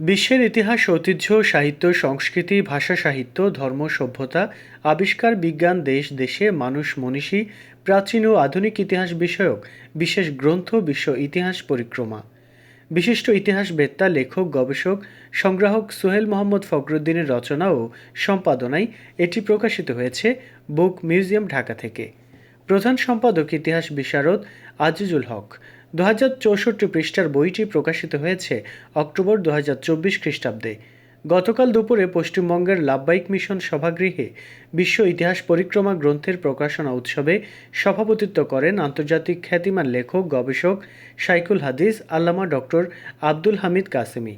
বিশ্বের ইতিহাস, ঐতিহ্য, সাহিত্য, সংস্কৃতি, ভাষা, সাহিত্য, ধর্ম, সভ্যতা, আবিষ্কার, বিজ্ঞান, দেশ, দেশে মানুষ, মনীষী, প্রাচীন ও আধুনিক ইতিহাস বিষয়ক বিশেষ গ্রন্থ, বিশ্ব ইতিহাস পরিক্রমা। বিশিষ্ট ইতিহাস ইতিহাসবেত্তা, লেখক, গবেষক, সংগ্রাহক সোহেল মোহাম্মদ ফখরুদ্দিনের রচনা ও সম্পাদনায় এটি প্রকাশিত হয়েছে বুক মিউজিয়াম ঢাকা থেকে। প্রধান সম্পাদক ইতিহাস বিশারদ আজিজুল হক। দু হাজার চৌষট্টি পৃষ্ঠার বইটি প্রকাশিত হয়েছে অক্টোবর দু হাজার চব্বিশ খ্রিস্টাব্দে। গতকাল দুপুরে পশ্চিমবঙ্গের লাভবাইক মিশন সভাগৃহে বিশ্ব ইতিহাস পরিক্রমা গ্রন্থের প্রকাশনা উৎসবে সভাপতিত্ব করেন আন্তর্জাতিক খ্যাতিমান লেখক, গবেষক সাইকুল হাদিস, আল্লামা ডক্টর আব্দুল হামিদ কাসেমি।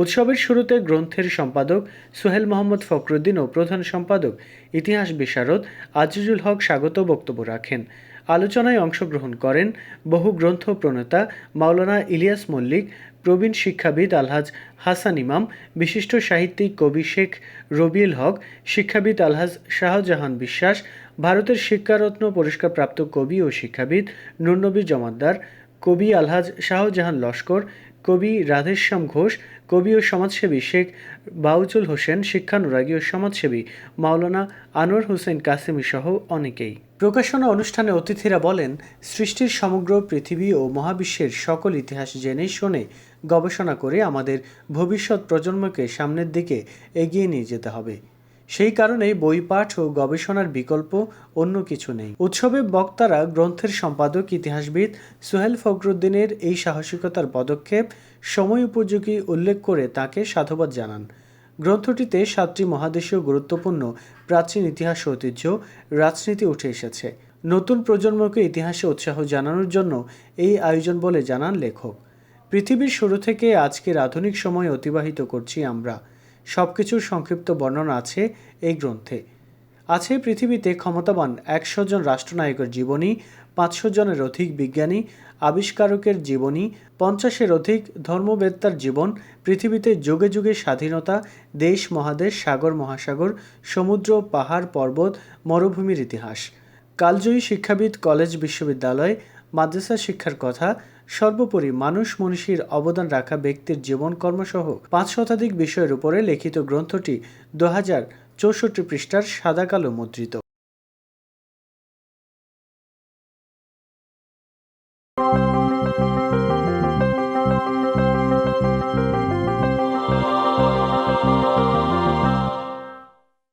উৎসবের শুরুতে গ্রন্থের সম্পাদক সোহেল মোহাম্মদ ফখরুদ্দিন ও প্রধান সম্পাদক ইতিহাস বিশারদ আজিজুল হক স্বাগত বক্তব্য রাখেন। আলোচনায় অংশগ্রহণ করেন বহু গ্রন্থ প্রণেতা মাওলানা ইলিয়াস মল্লিক, প্রবীণ শিক্ষাবিদ আলহাজ হাসান ইমাম, বিশিষ্ট সাহিত্যিক কবি শেখ রবিউল হক, শিক্ষাবিদ আলহাজ শাহজাহান বিশ্বাস, ভারতের শিক্ষারত্ন পুরস্কারপ্রাপ্ত কবি ও শিক্ষাবিদ নুরনবী জমাদ্দার, কবি আলহাজ শাহজাহান লস্কর, কবি রাধেশ্যাম ঘোষ কবি ও সমাজসেবী শেখ বাউজুল হোসেন, শিক্ষানুরাগী ও সমাজসেবী মাওলানা আনোয়ার হোসেন কাসেমি সহ অনেকেই। প্রকাশনা অনুষ্ঠানে অতিথিরা বলেন, সৃষ্টির সমগ্র পৃথিবী ও মহাবিশ্বের সকল ইতিহাস জেনে শুনে গবেষণা করে আমাদের ভবিষ্যৎ প্রজন্মকে সামনের দিকে এগিয়ে নিয়ে যেতে হবে। সেই কারণে বই পাঠ ও গবেষণার বিকল্প অন্য কিছু নেই। উৎসবে বক্তারা গ্রন্থের সম্পাদক, ইতিহাসবিদ সোহেল ফখরুদ্দিনের এই সাহসিকতার পদক্ষেপ সময় উপযোগী উল্লেখ করে তাকে সাধুবাদ জানান। গ্রন্থটিতে সাতটি মহাদেশীয় গুরুত্বপূর্ণ প্রাচীন ইতিহাস ঐতিহ্য রাজনীতি উঠে এসেছে। নতুন প্রজন্মকে ইতিহাসে উৎসাহ জানানোর জন্য এই আয়োজন বলে জানান লেখক। পৃথিবীর শুরু থেকে আজকের আধুনিক সময় অতিবাহিত করছি আমরা। সবকিছুর সংক্ষিপ্ত বর্ণনা আছে এই গ্রন্থে। আছে পৃথিবীতে ক্ষমতাবান একশো জন রাষ্ট্রনায়কের জীবনী, পাঁচশো জনের অধিক বিজ্ঞানী, আবিষ্কারকের জীবনী, পঞ্চাশের অধিক ধর্মবেত্তার জীবন, পৃথিবীতে যুগে যুগে স্বাধীনতা, দেশ, মহাদেশ, সাগর, মহাসাগর, সমুদ্র, পাহাড়, পর্বত, মরুভূমির ইতিহাস। কালজয়ী শিক্ষাবিদ, কলেজ, বিশ্ববিদ্যালয়, মাদ্রাসা শিক্ষার কথা সর্বোপরি মানুষ মনীষীর অবদান রাখা ব্যক্তির জীবন কর্মসহ পাঁচ শতাধিক বিষয়ের উপরে লিখিত গ্রন্থটি দু হাজার চৌষট্টি পৃষ্ঠার সাদা কালো মুদ্রিত।